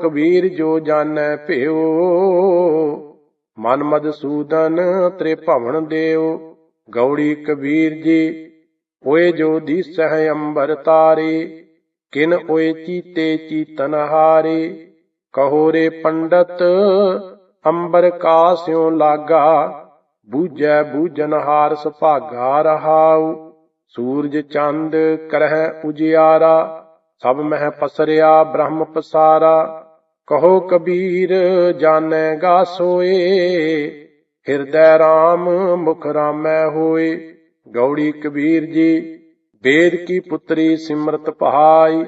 ਕਬੀਰ ਜੋ ਜਾਣੈ ਭਿਓ, ਮਨ ਮਦਸੂਦਨ ਤ੍ਰੇ ਭਵਨ ਦੇਉ ਗੌੜੀ ਕਬੀਰ ਜੀ, ਓਏ ਜੋ ਦੀਸਹਿ ਅੰਬਰ ਤਾਰੇ, ਕਿਨ ਓਏ ਚੀਤੇ ਚੀਤਨ ਹਾਰੇ। ਕਹੋ ਰੇ ਪੰਡਤ, ਅੰਬਰ ਕਾਸਿਓ ਲਾਗਾ, ਬੂਝੈ ਬੂਝਨ ਹਾਰ ਸੁਭਾਗਾ ਰਹਾਉ। ਸੂਰਜ ਚੰਦ ਕਰਹਿ ਉਜਿਆਰਾ, ਸਭ ਮਹਿ ਪਸਰਿਆ ਬ੍ਰਹਮ ਪਸਾਰਾ। ਕਹੋ ਕਬੀਰ ਜਾਣੇਗਾ ਸੋਏ। ਹਿਰਦੈ RAM ਮੁਖ ਰਾਮੈ ਹੋਏ। ਗੌੜੀ ਕਬੀਰ ਜੀ, ਵੇਦ ਕੀ ਪੁੱਤਰੀ ਸਿਮਰਤ ਪਹਾਈ।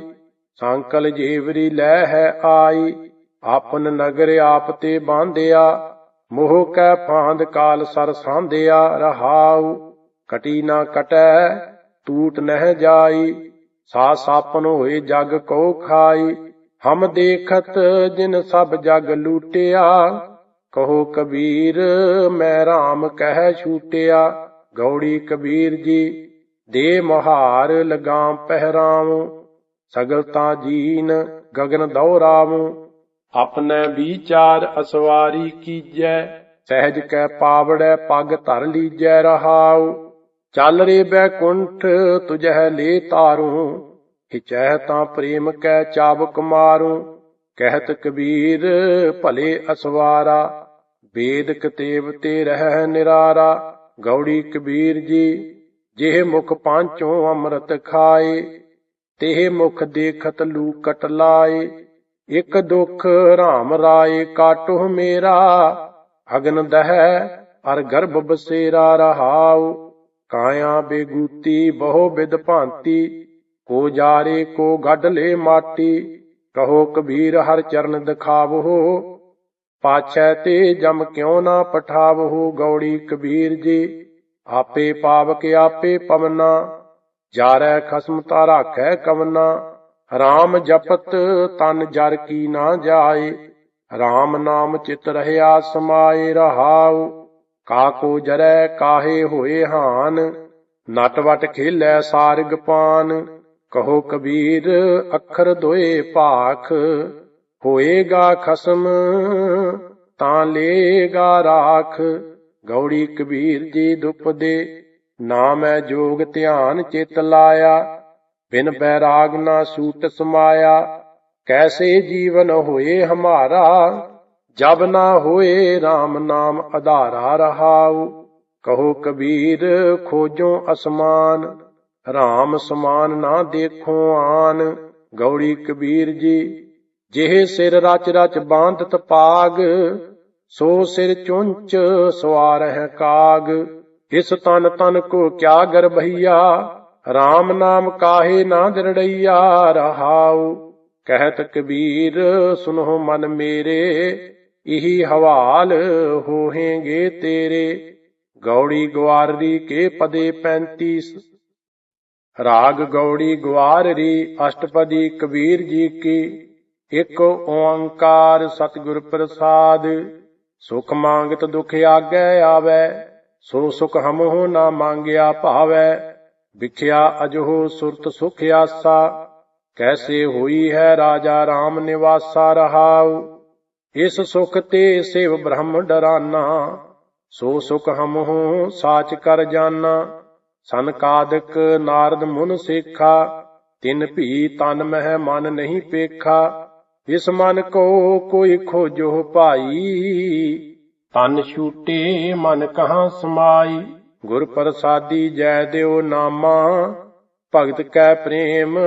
ਸੰਕਲ ਜੀਵਰੀ ਲੈ ਹੈ ਆਈ। ਆਪਨ ਨਗਰ ਆਪ ਤੇ ਬਾਂਧਿਆ। ਮੋਹ ਕੈ ਫਾਂਦ ਕਾਲ ਸਰ ਸਾਂਧਿਆ ਰਹਾਉ। ਕਟੀ ਨਾ ਕਟੈ ਟੂਟ ਨਹਿ ਜਾਈ। ਸਾ ਸਾਪਨ ਹੋਏ ਜਗ ਕੋ ਖਾਈ। ਹਮ ਦੇਖਤ ਜਿਨ ਸਭ ਜਗ ਲੂਟਿਆ, ਕਹੋ ਕਬੀਰ ਮੈਂ RAM ਕਹਿ ਛੂਟਿਆ। ਗੌੜੀ ਕਬੀਰ ਜੀ, ਦੇ ਮਹਾਰ ਲਗਾਮ ਪਹਿਰਾਵ ਸਗਲਤਾ ਜੀਨ ਗਗਨ ਦੌਰਾਵ ਆਪਣੇ ਵਿਚਾਰ ਅਸਵਾਰੀ ਕੀਜੈ, ਸਹਿਜ ਕੈ ਪਾਵੜੈ ਪੱਗ ਧਰ ਲੀਜੈ ਰਹਾਉ। ਚੱਲ ਰੇ ਬੈਕੁੰਠ ਤੁਝਹਿ ਲੇ ਤਾਰੂ ਹਿਚੈ ਤਾਂ ਪ੍ਰੇਮ ਕੈ ਚਾਬਕ ਮਾਰੂ, ਕਹਿਤ ਕਬੀਰ ਭਲੇ ਅਸਵਾਰਾ ਵੇਦ ਕਤੇਬ ਤੇ ਰਹਿ ਨਿਰਾਰਾ, ਗੌੜੀ ਕਬੀਰ ਜੀ, ਜਿਹ ਮੁਖ ਪਾਂਚੋਂ ਅੰਮ੍ਰਿਤ ਖਾਏ, ਤੇਹ ਮੁਖ ਦੇਖਤ ਲੂ ਕਟ ਲਾਏ, ਇਕ ਦੁਖ ਰਾਮ ਰਾਏ ਕਾਟੋ ਮੇਰਾ, ਅਗਨ ਦਹਿ ਅਰ ਗਰਭ ਬਸੇਰਾ ਰਹਾਉ, ਕਾਇਆ ਬੇਗੂਤੀ ਬਹੁ ਬਿਦ ਭਾਂਤੀ ਕੋ ਜਾਰੇ, ਕੋ ਗੱਡ ਲੈ ਮਾਟੀ, ਕਹੋ ਕਬੀਰ ਹਰ ਚਰਨ ਦਿਖਾਵੋ। ਪਾਛੈ ਤੇ ਜਮ ਕਿਉ ਨਾ ਪਠਾਵੋ, ਗੌੜੀ ਕਬੀਰ ਜੀ, ਆਪੇ ਪਾਵਕ ਆਪੇ ਪਵਨਾ, ਜਾਰੈ ਖਸਮ ਤਾ ਰਾਖੈ ਕਵਨਾ RAM ਜਪਤ ਤਨ ਜਰ ਕੀ ਨਾ ਜਾਏ RAM ਨਾਮ ਚਿਤ ਰਹਿਆ ਸਮਾਏ ਰਹਾਉ ਕਾਕੋ ਜਰੈ ਕਾਹੇ ਹੋਏ ਹਾਨ ਨਟਵਟ ਖੇਲੈ ਸਾਰਗ ਪਾਨ। ਕਹੋ ਕਬੀਰ, ਅੱਖਰ ਦੋਏ ਭਾਖ, ਹੋਏਗਾ ਖਸਮ, ਤਾਂ ਲੇਗਾ ਰਾਖ। ਗੌੜੀ ਕਬੀਰ ਜੀ ਦੁਪਦੇ ਨਾਮੈ ਜੋਗ ਧਿਆਨ ਚਿਤ ਲਾਇਆ, ਬਿਨ ਬੈਰਾਗ ਨਾ ਸੂਤ ਸਮਾਇਆ। ਕੈਸੇ ਜੀਵਨ ਹੋਏ ਹਮਾਰਾ, ਜਬ ਨਾ ਹੋਏ RAM ਨਾਮ ਆਧਾਰਾ ਰਹਾਉ। ਕਹੋ ਕਬੀਰ, ਖੋਜੋ ਅਸਮਾਨ। ਰਾਮ ਸਮਾਨ ਨਾ ਦੇਖੋ ਆਨ। ਗੌੜੀ ਕਬੀਰ ਜੀ, ਜਿਹੇ ਸਿਰ ਰਚ ਰਚ ਬਾਂਧਤ ਪਾਗ ਸੋ ਸਿਰ ਚੁੰਚ ਸਵਾਰ ਹੈ ਕਾਗ। ਇਸ ਤਨ ਤਨ ਕੋ ਕਿਆ ਗਰਭਈਆ RAM ਨਾਮ ਕਾਹੇ ਨਾ ਦਿਰੜਈਆ, ਰਹਾਉ। ਕਹਿਤ ਕਬੀਰ, ਸੁਨੋ ਮਨ ਮੇਰੇ, ਇਹੀ ਹਵਾਲ ਹੋਹੇਗੇ ਤੇਰੇ। ਗੌੜੀ ਗਵਾਰੀ ਕੇ ਪਦੇ 35 ਰਾਗ ਗੌੜੀ ਰੀ ਅਸ਼ਟਪਦੀ ਕਬੀਰ ਜੀ ਕੀ, ਇਕ ਓੰਕਾਰ ਸਤਿਗੁਰ ਪ੍ਰਸਾਦ। ਸੁਖ ਮੰਗਤ ਦੁਖ ਆਗੈ ਆਵੈ, ਸੋ ਸੁਖ ਹਮਹੁ ਨਾ ਮੰਗਿਆ ਭਾਵੈ। ਵਿਖਿਆ ਅਜੋ ਸੁਰਤ ਸੁਖ ਆਸਾ, ਕੈਸੇ ਹੋਈ ਹੈ ਰਾਜਾ RAM ਨਿਵਾਸਾ ਰਹਾਉ। ਇਸ ਸੁਖ ਤੇ ਸਿਵ ਬ੍ਰਹਮ ਡਰਾਨਾ, ਸੋ ਸੁਖ ਹਮਹੁ ਸਾਚ ਕਰ ਜਾਨਾ। ਸੰਕਾਦਿਕ ਨਾਰਦ ਮੁਨ ਸੇਖਾ, ਤਿਨ ਭੀ ਤਨ ਮਹਿ ਮਨ ਨਹੀਂ ਪੇਖਾ, ਇਸ ਮਨ ਕੋ ਕੋਈ ਖੋਜੋ ਭਾਈ। ਤਨ ਛੂਟੇ ਮਨ ਕਹਾਂ ਸਮਾਈ, ਗੁਰ ਪ੍ਰਸਾਦੀ ਜੈ ਦਿਓ ਨਾਮਾ, ਭਗਤ ਕੈ ਪ੍ਰੇਮ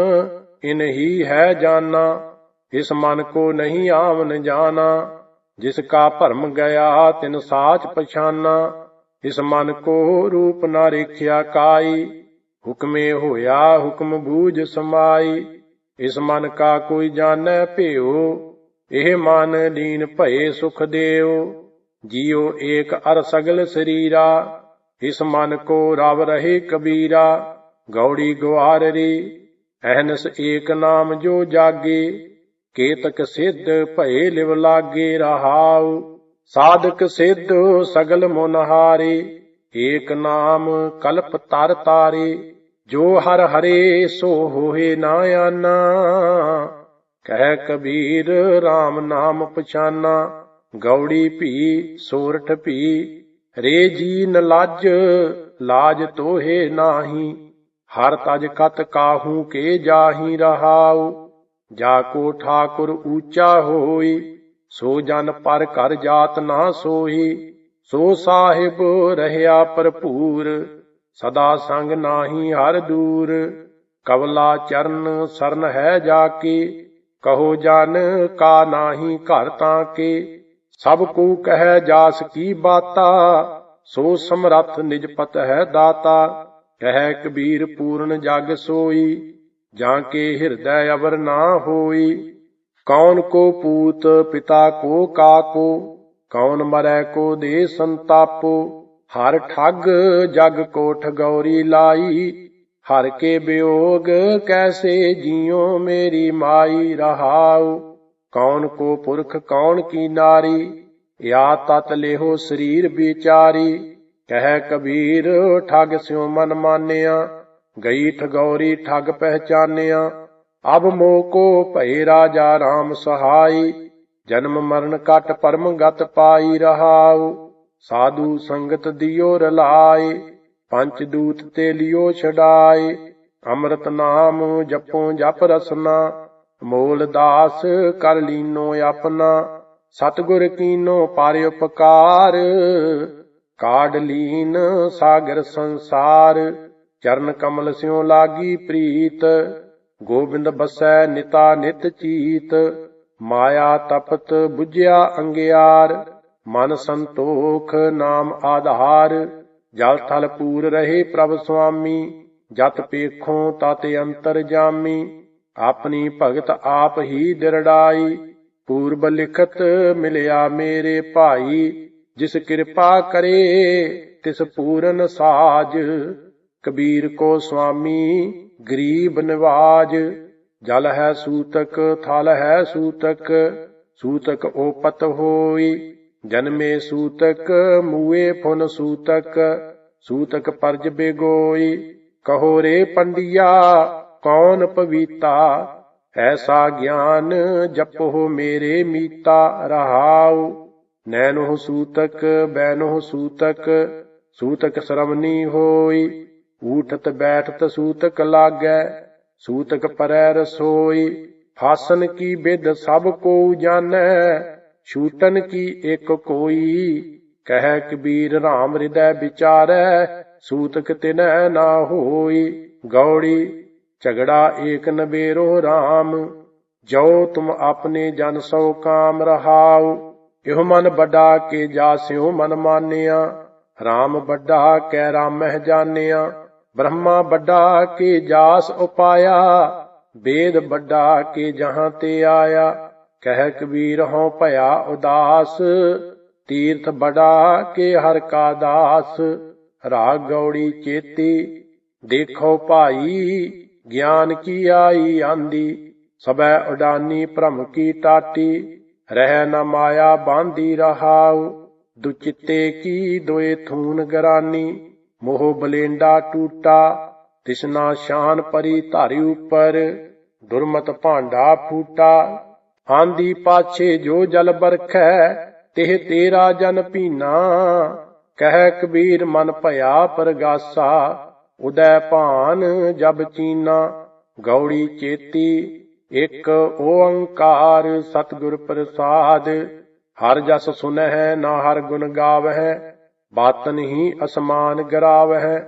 ਇਨਹੀ ਹੈ ਜਾਨਾ, ਇਸ ਮਨ ਕੋ ਨਹੀਂ ਆਵਨ ਜਾਣਾ ਜਿਸ ਕਾ ਭਰਮ ਗਿਆ ਤਿਨ ਸਾਚ ਪਛਾਨਾ। ਇਸ ਮਨ ਕੋ ਰੂਪ ਨਾ ਰੇਖਿਆ ਕਾਈ, ਹੁਕਮੇ ਹੋਇਆ ਹੁਕਮ ਬੂਝ ਸਮਾਈ। ਇਸ ਮਨ ਕਾ ਕੋਈ ਜਾਣੈ ਭਿਓ ਇਹ ਮਨ ਲੀਨ ਭਏ ਸੁਖ ਦੇਉ। ਜੀਉ ਏਕ ਅਰ ਸਗਲ ਸਰੀਰਾ, ਇਸ ਮਨ ਕੋ ਰਵ ਰਹੇ ਕਬੀਰਾ। ਗੌੜੀ ਗਵਾਰਰੀ ਅਹਨਸ ਏਕ ਨਾਮ ਜੋ ਜਾਗੇ, ਕੇਤਕ ਸਿੱਧ ਭਏ ਲਿਵ ਲਾਗੇ ਰਹਾਉ। ਸਾਧਕ ਸਿੱਧ ਸਗਲ ਮੁਨਹਾਰੇ ਏਕ ਨਾਮ ਕਲਪ ਤਰ ਤਾਰੇ, ਜੋ ਹਰ ਹਰੇ ਸੋ ਹੋਏ ਨਾ ਆਨਾ। ਕਹਿ ਕਬੀਰ RAM ਨਾਮ ਪਛਾਨਾ, ਗੌੜੀ ਭੀ ਸੋਰਠ ਭੀ, ਰੇ ਜੀ ਨ ਲਾਜ ਲਾਜ ਤੋਹੇ ਨਾਹੀ, ਹਰ ਤਜ ਕਤ ਕਾਹੂ ਕੇ ਜਾਹੀ ਰਹਾਉ, ਜਾ ਕੋ ਠਾਕੁਰ ਊਚਾ ਹੋਈ ਸੋ ਜਨ ਪਰ ਘਰ ਜਾਤ ਨਾ ਸੋਹੀ, ਸੋ ਸਾਹਿਬ ਰਹਿਆ ਭਰਪੂਰ, ਸਦਾ ਸੰਗ ਨਾਹੀ ਹਰ ਦੂਰ। ਕਵਲਾ ਚਰਨ ਸਰਨ ਹੈ ਜਾ ਕੇ ਕਹੋ ਜਨ ਕਾ ਨਾਹੀ ਘਰ ਤਾਂ ਕੇ ਸਭ ਕੋ ਕਹਿ ਜਾਸ ਕੀ ਬਾਤਾ, ਸੋ ਸਮਰੱਥ ਨਿਜ ਪਤ ਹੈ ਦਾਤਾ। ਕਹਿ ਕਬੀਰ ਪੂਰਨ ਜਗ ਸੋਈ, ਜਾਂ ਕੇ ਹਿਰਦੈ ਅਵਰ ਨਾ ਹੋਈ। ਕੌਣ ਕੋ ਪੂਤ ਪਿਤਾ ਕੋ ਕਾਕੋ, ਕੌਣ ਮਰੈ ਕੋ ਦੇ ਸੰਤਾਪੋ, ਹਰ ਠੱਗ ਜਗ ਕੋ ਠਗੌਰੀ ਲਾਈ, ਹਰ ਕੇ ਬਿਯੋਗ ਕੈਸੇ ਜਿਉ ਮੇਰੀ ਮਾਈ ਰਹਾਉ, ਕੌਣ ਕੋ ਪੁਰਖ ਕੌਣ ਕੀ ਨਾਰੀ ਯਾ ਤਤ ਲੇਹੋ ਸਰੀਰ ਵਿਚਾਰੀ, ਕਹਿ ਕਬੀਰ ਠੱਗ ਸਿਉ ਮਨ ਮਾਨਿਆ, ਗਈ ਠਗੌਰੀ ਠੱਗ ਪਹਿਚਾਨਿਆ ਅਬ ਮੋ ਕੋ ਰਾਜਾ RAM ਸਹਾਈ, ਜਨਮ ਮਰਨ ਕਟ ਪਰਮ ਗਤ ਪਾਈ ਰਹਾਉ। ਸਾਧੂ ਸੰਗਤ ਦਿਓ ਰਲਾਏ, ਪੰਚ ਦੂਤ ਤੇ ਲਿਓ ਛਡਾਏ। ਅੰਮ੍ਰਿਤ ਨਾਮ ਜਪੋ ਜਪ ਰਸਨਾ, ਮੋਲ ਦਾਸ ਕਰ ਲੀਨੋ ਆਪਣਾ। ਸਤਗੁਰ ਕੀਨੋ ਪਾਰ ਉਪਕਾਰ, ਕਾਢ ਲੀਨ ਸਾਗਰ ਸੰਸਾਰ। ਚਰਨ ਕਮਲ ਸਿਉ ਲਾਗੀ ਪ੍ਰੀਤ ਗੋਬਿੰਦ ਬਸੈ ਨਿਤਾ ਨਿਤ ਚੀਤ, ਮਾਇਆ ਤਪਤ 부ਝਿਆ ਅੰਗਿਆਰ, ਮਨ ਸੰਤੋਖ ਨਾਮ ਆਧਾਰ, ਜਲ ਥਲ ਪੂਰ ਰਹੇ ਪ੍ਰਭ ਸੁਆਮੀ, ਜਤ ਪੇਖੋਂ ਤਤ ਅੰਤਰ ਜਾਮੀ, ਆਪਣੀ ਭਗਤ ਆਪ ਹੀ ਦਿਰੜਾਈ, ਪੂਰਬ ਲਿਖਤ ਮਿਲਿਆ ਮੇਰੇ ਭਾਈ, ਜਿਸ ਕਿਰਪਾ ਕਰੇ ਤਿਸ ਪੂਰਨ ਸਾਜ, ਕਬੀਰ ਕੋ ਸੁਆਮੀ ਗਰੀਬ ਨਿਵਾਜ, ਜਲ ਹੈ ਸੂਤਕ, ਥਲ ਹੈ ਸੂਤਕ ਸੂਤਕ ਓਪਤ ਹੋਈ, ਜਨਮੇ ਸੂਤਕ, ਮੂਏ ਫੁਨ ਸੂਤਕ ਸੂਤਕ ਪਰਜ ਬੇਗੋਈ, ਕਹੋ ਰੇ ਪੰਡਿਆ, ਕੌਣ ਪਵੀਤਾ? ਐਸਾ ਗਿਆਨ ਜਪੋ ਮੇਰੇ ਮੀਤਾ, ਰਹਾਉ। ਨੈਨੋ ਸੂਤਕ ਬੈਨੋ ਸੂਤਕ ਸੂਤਕ ਸਰਵਨੀ ਹੋਈ ਊਠਤ ਬੈਠਤ ਸੂਤਕ ਲਾਗੈ, ਸੂਤਕ ਪਰੈ ਰਸੋਈ, ਫਾਸਨ ਕੀ ਬਿਦ ਸਭ ਕੋ ਜਾਣੈ ਛੂਟਨ ਕੀ ਇੱਕ ਕੋਈ, ਕਹਿ ਕਬੀਰ RAM ਹਿਰਦੈ ਵਿਚਾਰੈ, ਸੂਤਕ ਤਿਨੈ ਨਾ ਹੋਈ, ਗੌੜੀ, ਝਗੜਾ ਏਕ ਨਵੇਰੋ RAM ਜੋ ਤੁਮ ਆਪਣੇ ਜਨ ਸੋ ਕਾਮ ਰਹਾਉ, ਇਹੋ ਮਨ ਵੱਡਾ ਕੇ ਜਾਸਿਓ ਮਨ ਮਾਨਿਆ RAM ਵੱਡਾ ਕੈ ਰਾਮਹਿ ਜਾਣਿਆ ਬ੍ਰਹਮਾ ਵੱਡਾ ਕੇ ਜਾਸ ਉਪਾਇਆ, ਵੇਦ ਵੱਡਾ ਕੇ ਜਹਾਂ ਤੇ ਆਇਆ। ਕਹਿ ਕਬੀਰ ਹਉ ਭਇਆ ਉਦਾਸ, ਤੀਰਥ ਬੜਾ ਕੇ ਹਰ ਕਾ ਦਾਸ। ਰਾਗ ਗੌੜੀ ਚੇਤੀ, ਦੇਖੋ ਭਾਈ, ਗਿਆਨ ਕੀ ਆਈ ਆਂਦੀ। ਸਬੈ ਉਡਾਨੀ ਭ੍ਰਮ ਕੀ ਟਾਟੀ, ਰਹਿ ਨ ਮਾਇਆ ਬਾਂਦੀ ਰਹਾਉ। ਦੁਚਿੱਤੇ ਕੀ ਦੋਏ ਥੂਨ ਗਰਾਨੀ। ਮੋਹ ਬਲੇਂਡਾ ਟੂਟਾ, ਤਿਸਨਾ ਸ਼ਾਨ ਪਰੀ ਧਾਰੀ ਉਪਰ, ਦੁਰਮਤ ਭਾਂਡਾ ਫੂਟਾ। ਆਂਦੀ ਪਾਛੇ ਜੋ ਜਲ ਬਰਖੈ, ਤਿਹ ਤੇਰਾ ਜਨ ਪੀਨਾ ਕਹਿ ਕਬੀਰ ਮਨ ਭਇਆ ਪਰਗਾਸਾ, ਉਦੈ ਭਾਨ ਜਬ ਚੀਨਾ। ਗੌੜੀ ਚੇਤੀ, ਇਕ ਓੰਕਾਰ ਸਤਿਗੁਰ ਪ੍ਰਸਾਦ। ਹਰ ਜਸ ਸੁਨਹਿ ਨਾ ਹਰ ਗੁਣ ਗਾਵਹਿ ਬਾਤਨ ਹੀ ਅਸਮਾਨ ਗਰਾਵਹਿ।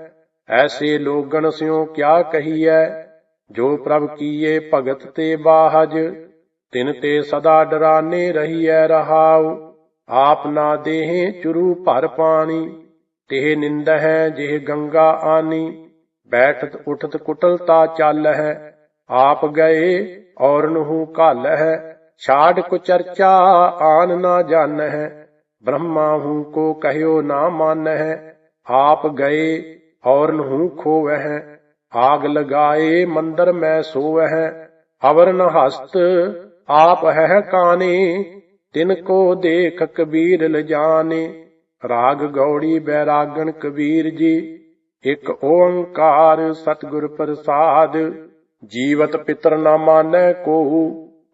ਐਸੇ ਲੋਗਣ ਸਿਓ ਕਿਆ ਕਹੀਐ? ਜੋ ਪ੍ਰਭ ਕੀਏ ਭਗਤ ਤੇ ਬਾਹਜ, ਤਿਨ ਤੇ ਸਦਾ ਡਰਾਨੇ ਰਹੀਐ ਰਹਾਉ। ਆਪ ਨਾ ਦੇਹ ਚੁਰੂ ਭਰ ਪਾਣੀ ਤੇ ਨਿੰਦਹਿ ਜਿਹ ਗੰਗਾ ਆਨੀ। ਬੈਠਤ ਉਠਤ ਕੁਟਲਤਾ ਚੱਲ ਹੈ ਆਪ ਗਏ ਔਰ ਨੂੰ ਘਲ ਹੈ ਛਾੜ ਕੋ ਚਰਚਾ ਆਨ ਨਾ ਜਾਣ ਹੈ ਬ੍ਰਹਮਾ ਹੂੰ ਕੋ ਕਹਿਓ ਨਾ ਮੰਨ ਆਪ ਗਏ ਔਰ ਨੂੰ ਖੋਵਹਿ, ਆਗ ਲਗਾਏ, ਮੰਦਰ ਮੈਂ ਸੋਵਹਿ ਅਵਰ ਹਸਤ ਆਪ ਹੈ ਕਾਨੇ, ਤਿਨ ਕੋ ਦੇਖ ਕਬੀਰ ਲਜਾਨੇ, ਰਾਗ ਗੌੜੀ ਬੈਰਾਗਣ ਕਬੀਰ ਜੀ, ਇਕ ਓੰਕਾਰ ਸਤਿਗੁਰ ਪ੍ਰਸਾਦ, ਜੀਵਤ ਪਿਤਰ ਨਾ ਮਾਨੈ ਕੋ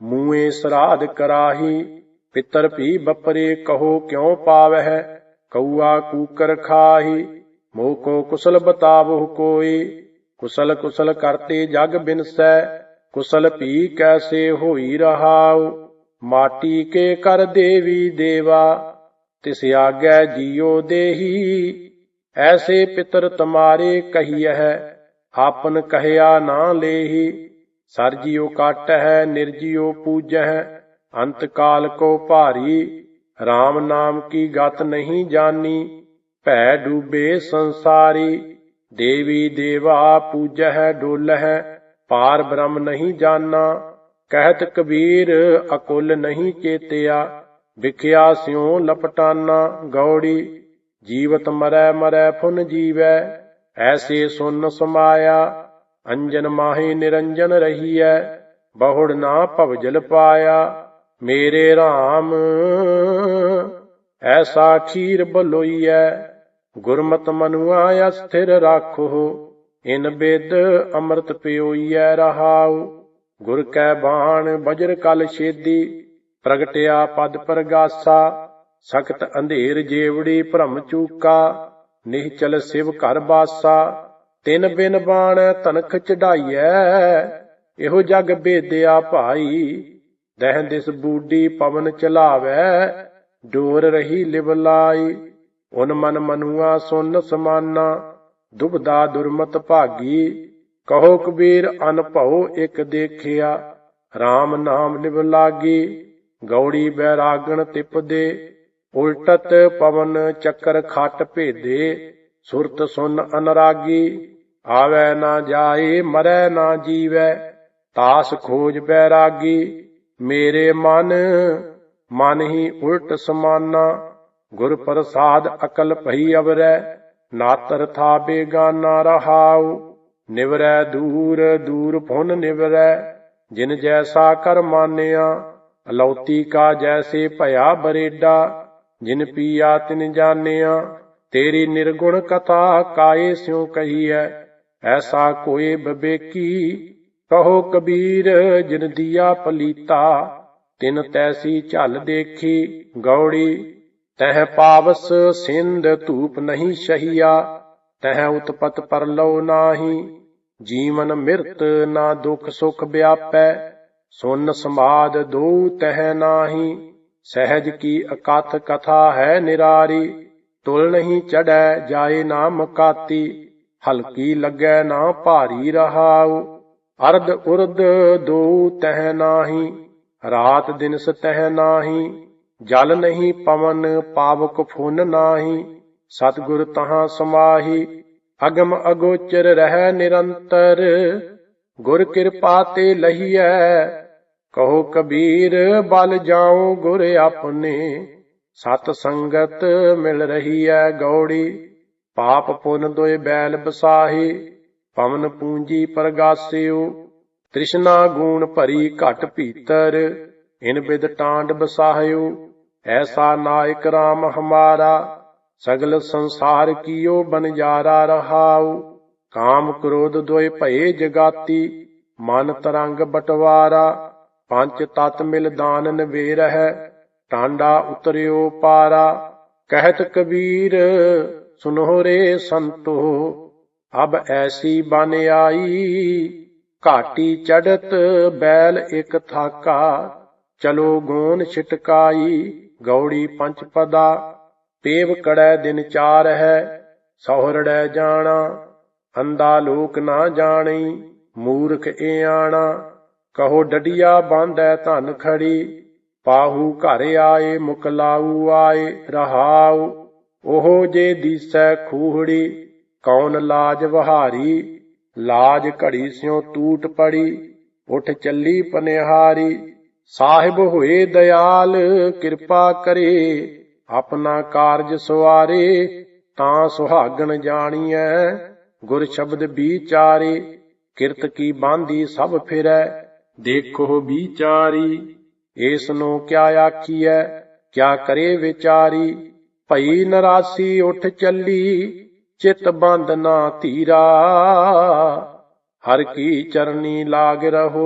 ਮੂਏ ਸਰਾਧ ਕਰਾਹੀ ਪਿਤਰ ਭੀ ਬਪਰੇ ਕਹੋ ਕਿਉ ਪਾਵਹਿ? ਕਊਆ ਕੂਕਰ ਖਾਹੀ ਮੋਹ ਕੋ ਕੁਸਲ ਬਤਾਵੋ ਕੋਈ? ਕੁਸਲ ਕੁਸਲ ਕਰਤੇ ਜਗ ਬਿਨਸੈ, ਕੁਸਲ ਭੀ ਕੈਸੇ ਹੋਈ ਰਹਾਉ? ਮਾਟੀ ਕੇ ਕਰ ਦੇਵੀ ਦੇਵਾ, ਤਿਸ ਆਗੈ ਜੀਉ ਦੇਹੀ। ਐਸੇ ਪਿਤਰ ਤੁਮਾਰੇ ਕਹੀਐ, ਆਪਨ ਕਹਿਆ ਨਾ ਲੇਹੀ। ਸਰ ਜੀਉ ਕਾਟਹਿ ਨਿਰਜੀਉ ਪੂਜਹਿ। ਅੰਤ ਕਾਲ ਕੋ ਭਾਰੀ RAM ਨਾਮ ਕੀ ਗਤ ਨਹੀਂ ਜਾਨੀ, ਭੈ ਡੂਬੇ ਸੰਸਾਰੀ, ਦੇਵੀ ਦੇਵਾ ਪੂਜਹਿ ਡੋਲਹਿ, ਪਾਰ ਬ੍ਰਹਮ ਨਹੀਂ ਜਾਨਾ, ਕਹਿਤ ਕਬੀਰ ਅਕੁਲ ਨਹੀਂ ਚੇਤਿਆ, ਵਿਖਿਆ ਸਿਉ ਲਪਟਾਨਾ, ਗੌੜੀ, ਜੀਵਤ ਮਰੈ ਮਰੈ ਫੁਨ ਜੀਵੈ, ਐਸੇ ਸੁਨ ਸਮਾਇਆ, ਅੰਜਨ ਮਾਹੀ ਨਿਰੰਜਨ ਰਹੀਐ, ਬਹੁੜ ਨਾ ਭਵਜਲ ਪਾਇਆ। ਮੇਰੇ RAM ਐਸਾ ਖੀਰ ਬਲੋਈਐ, ਗੁਰਮਤ ਮਨੁਆ ਅਸਥਿਰ ਰਾਖੋ, ਇਨ ਬਿਦ ਅੰਮ੍ਰਿਤ ਪਿਓਈਐ ਰਹਾਉ, ਗੁਰ ਕੈ ਬਾਣ ਬਜਰ ਕਲ ਛੇਦੀ, ਪ੍ਰਗਟਿਆ ਪਦ ਪ੍ਰਗਾਸਾ, ਸਖਤ ਅੰਧੇਰ ਜੇਵੜੀ ਭ੍ਰਮ ਚੂਕਾ, ਨਿਹਚਲ ਸਿਵ ਘਰ ਬਾਸਾ, ਤਿਨ ਬਿਨ ਬਾਣ ਤਨਖ ਚੜਾਈਐ, ਇਹੋ ਜਗ ਬੇਦਿਆ ਭਾਈ ਦਹਿ ਦਿਸ ਬੂਡੀ ਪਵਨ ਚਲਾਵੈ, ਡੋਰ ਰਹੀ ਲਿਵ ਲਾਈ। ਉਨ ਮਨ ਮਨੁਆ ਸੁਨ ਸਮਾਨਾ, ਦੁਬਦਾ ਦੁਰਮਤ ਭਾਗੀ। ਕਹੋ ਕਬੀਰ, ਅਨਭਉ ਇਕ ਦੇਖਿਆ RAM ਨਾਮ ਲਿਵ ਲਾਗੀ। ਗੌੜੀ ਬੈਰਾਗਣ ਤਿਪਦੇ, ਉਲਟਤ ਪਵਨ ਚੱਕਰ ਖਟ ਭੇਦੇ। ਸੁਰਤ ਸੁਨ ਅਨਰਾਗੀ, ਆਵੈ ਨਾ ਜਾਏ, ਮਰੈ ਨਾ ਜੀਵੈ, ਤਾਸ ਖੋਜ ਬੈਰਾਗੀ। ਮੇਰੇ ਮਨ ਮਨ ਹੀ ਉਲਟ ਸਮਾਨਾ। ਗੁਰ ਪ੍ਰਸਾਦ ਅਕਲ ਭਈ ਅਵਰੈ, ਨਾਤਰ ਥਾ ਬੇਗਾਨਾ ਰਹਾਉ। ਨਿਵਰੈ ਦੂਰ ਦੂਰ ਫੁਨ ਨਿਵਰੈ, ਜਿਨ ਜੈਸਾ ਕਰ ਮਾਨਿਆ। ਅਲੌਤੀ ਕਾ ਜੈਸੇ ਭਇਆ ਬਰੇਡਾ, ਜਿਨ ਪੀਆ ਤਿਨ ਜਾਣਿਆ। ਤੇਰੀ ਨਿਰਗੁਣ ਕਥਾ ਕਾਏ ਸਿਉ ਕਹੀਐ, ਐਸਾ ਕੋਏ ਬਬੇਕੀ। ਕਹੋ ਕਬੀਰ, ਜਿਨ ਦੀਆ ਪਲੀਤਾ, ਤਿਨ ਤੈਸੀ ਝਲ ਦੇਖੀ ਗੌੜੀ। ਤਹ ਪਾਵਸ ਸਿੰਧ ਧੂਪ ਨਹੀਂ ਸ਼ਹੀਆ, ਤਹ ਉਤਪਤ ਪਰਲੋ ਨਾਹੀ। ਜੀਵਨ ਮਿਰਤ ਨਾ ਦੁਖ ਸੁਖ ਵਿਆਪੈ, ਸੁਨ ਸਮਾਦ ਦੋ ਤਹ ਨਾਹੀ। ਸਹਿਜ ਕੀ ਅਕਥ ਕਥਾ ਹੈ ਨਿਰਾਰੀ, ਤੁਲ ਨਹੀਂ ਚੜੈ ਜਾਏ ਨਾ ਮਕਾਤੀ ਹਲਕੀ ਲੱਗੈ ਨਾ ਭਾਰੀ ਰਹਾਉ। ਅਰਧ ਉਰਧ ਦੋ ਤਹਿ ਨਾਹੀ, ਰਾਤ ਦਿਨ ਸਤਹ ਨਾਹੀ, ਜਲ ਨਹੀਂ ਪਵਨ ਪਾਵਕ ਫੁਨ ਨਾਹੀ, ਸਤਗੁਰ ਤਹਾਂ ਸਮਾਹੀ, ਅਗਮ ਅਗੋਚਰ ਰਹਿ ਨਿਰੰਤਰ, ਗੁਰ ਕਿਰਪਾ ਤੇ ਲਹੀਐ, ਕਹੋ ਕਬੀਰ ਬਲ ਜਾਉ ਗੁਰ ਆਪਣੇ, ਸਤ ਸੰਗਤ ਮਿਲ ਰਹੀ ਹੈ ਗੌੜੀ, ਪਾਪ ਪੁੰਨ ਦੋਏ ਬੈਲ ਬਸਾਹੀ ਪਵਨ ਪੂੰਜੀ ਪ੍ਰਗਾਸਿਓ, ਤ੍ਰਿਸ਼ਨਾ ਗੂਣ ਭਰੀ ਘਟ ਭੀਤਰ, ਇਨ ਬਿਦ ਟਾਂਡ ਬਸਾਹਿਓ, ਐਸਾ ਨਾਇਕ RAM ਹਮਾਰਾ, ਸਗਲ ਸੰਸਾਰ ਕੀਓ ਬਨਜਾਰਾ ਰਹਾਉ, ਕਾਮ ਕ੍ਰੋਧ ਦੋਇ ਭਏ ਜਗਾਤੀ, ਮਨ ਤਰੰਗ ਬਟਵਾਰਾ ਪੰਜ ਤਤ ਮਿਲ ਦਾਨ ਨਵੇਰ ਹੈ ਟਾਂਡਾ ਉਤਰਿਓ ਪਾਰਾ, ਕਹਿਤ ਕਬੀਰ ਸੁਨੋ ਰੇ ਸੰਤੋ। ਅਬ ਐਸੀ ਬਨ ਆਈ, ਘਾਟੀ ਚੜਤ ਬੈਲ ਇਕ ਥਾਕਾ। ਚਲੋ ਗੋਨ ਛਿਟਕਾਈ, ਗੌੜੀ ਪੰਚ ਪਦਾ। ਪੇਵ ਕੜੈ ਦਿਨ ਚਾਰ ਹੈ, ਸਹੁਰੜੈ ਜਾਣਾ। ਅੰਦਾ ਲੋਕ ਨਾ ਜਾਣੀ, ਮੂਰਖ ਏ ਆਣਾ। ਕਹੋ ਡਡੀਆ ਬਾਂਧੈ ਧਨ ਖੜੀ, ਪਾਹੂ ਘਰ ਆਏ, ਮੁਕਲਾਊ ਆਏ, ਰਹਾਉ। ਉਹ ਜੇ ਦੀਸੈ ਖੂਹੜੀ ਕੌਣ ਲਾਜ ਵਹਾਰੀ? ਲਾਜ ਘੜੀ ਸਿਉ ਟੂਟ ਪੜੀ, ਉਠ ਚੱਲੀ ਪਨਿਹਾਰੀ। ਸਾਹਿਬ ਹੋਏ ਦਿਆਲ ਕਿਰਪਾ ਕਰੇ, ਆਪਣਾ ਕਾਰਜ ਸਵਾਰੇ ਤਾਂ ਸੁਹਾਗਣ ਜਾਣੀਐ, ਗੁਰ ਸ਼ਬਦ ਵਿਚਾਰੇ ਕਿਰਤ ਕੀ ਬਾਂਦੀ ਸਭ ਫਿਰੈ, ਦੇਖੋ ਵਿਚਾਰੀ ਏਸ ਨੂੰ ਕਿਆ ਆਖੀਐ, ਕਿਆ ਕਰੇ ਵਿਚਾਰੀ। ਭਈ ਨਰਾਸੀ ਉਠ ਚੱਲੀ ਚਿਤ ਬੰਦ ਨਾ ਧੀਰਾ। ਹਰ ਕੀ ਚਰਨੀ ਲਾਗ ਰਹੋ।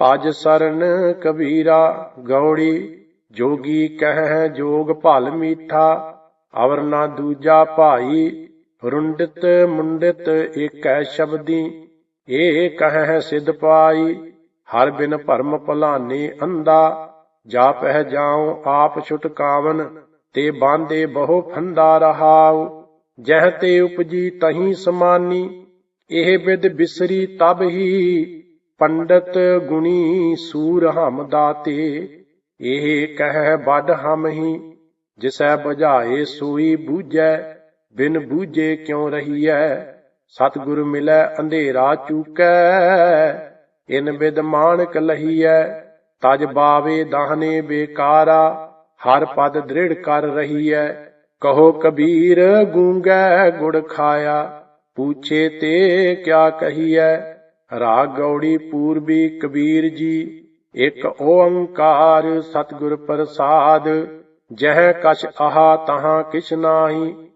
ਭਜ ਸਰਨ ਕਬੀਰਾ, ਗੌੜੀ ਜੋਗੀ ਕਹਿ ਜੋਗ ਭਲ ਮੀਠਾ। ਅਵਰ ਨਾ ਦੂਜਾ ਭਾਈ, ਰੁੰਡਿਤ ਮੁੰਡਿਤ ਏਕੈ ਸ਼ਬਦੀ। ਏ ਕਹਿ ਸਿਧ ਪਾਈ, ਹਰ ਬਿਨ ਭਰਮ ਭਲਾਨੇ ਅੰਦਾ ਜਾ ਪਹਿ ਜਾਉ ਆਪ ਛੁਟਕਾਵਨ, ਤੇ ਬਾਂਦੇ ਬਹੁ ਫੰਦਾ ਰਹਾਉ। ਜਹ ਤੇ ਉਪਜੀ ਤਹੀਂ ਸਮਾਨੀ, ਇਹ ਬਿਦ ਬਿਸਰੀ ਤਬ ਹੀ ਪੰਡਤ ਗੁਣੀ ਸੂਰ ਹਮ ਦਾਤੇ। ਇਹ ਕਹਿ ਵੱਡ ਹਮ ਹੀ, ਜਿਸੈ ਬੁਝਾਏ ਸੋਈ ਬੂਝੈ, ਬਿਨ ਬੂਝੇ ਕਿਉ ਰਹੀਐ? ਸਤਿਗੁਰ ਮਿਲੈ ਅੰਧੇਰਾ ਚੂਕੈ, ਇਨ ਬਿਦ ਮਾਨਕ ਲਹੀਐ। ਤਜ ਬਾਵੇ ਦਾਹਨੇ ਬੇਕਾਰਾ, ਹਰ ਪਦ ਦ੍ਰਿੜ ਕਰ ਰਹੀਐ। ਕਹੋ ਕਬੀਰ, ਗੂੰਗੈ ਗੁੜ ਖਾਇਆ। ਪੂਛੇ ਤੇ ਕਿਆ ਕਹੀਐ? ਰਾਗ ਗੌੜੀ ਪੂਰਬੀ ਕਬੀਰ ਜੀ, ਇੱਕ ਓੰਕਾਰ ਸਤਿਗੁਰ ਪ੍ਰਸਾਦ, ਜਹ ਕਛ ਆਹਾ ਤਹਾਂ ਕਿਛ ਨਾਹੀ।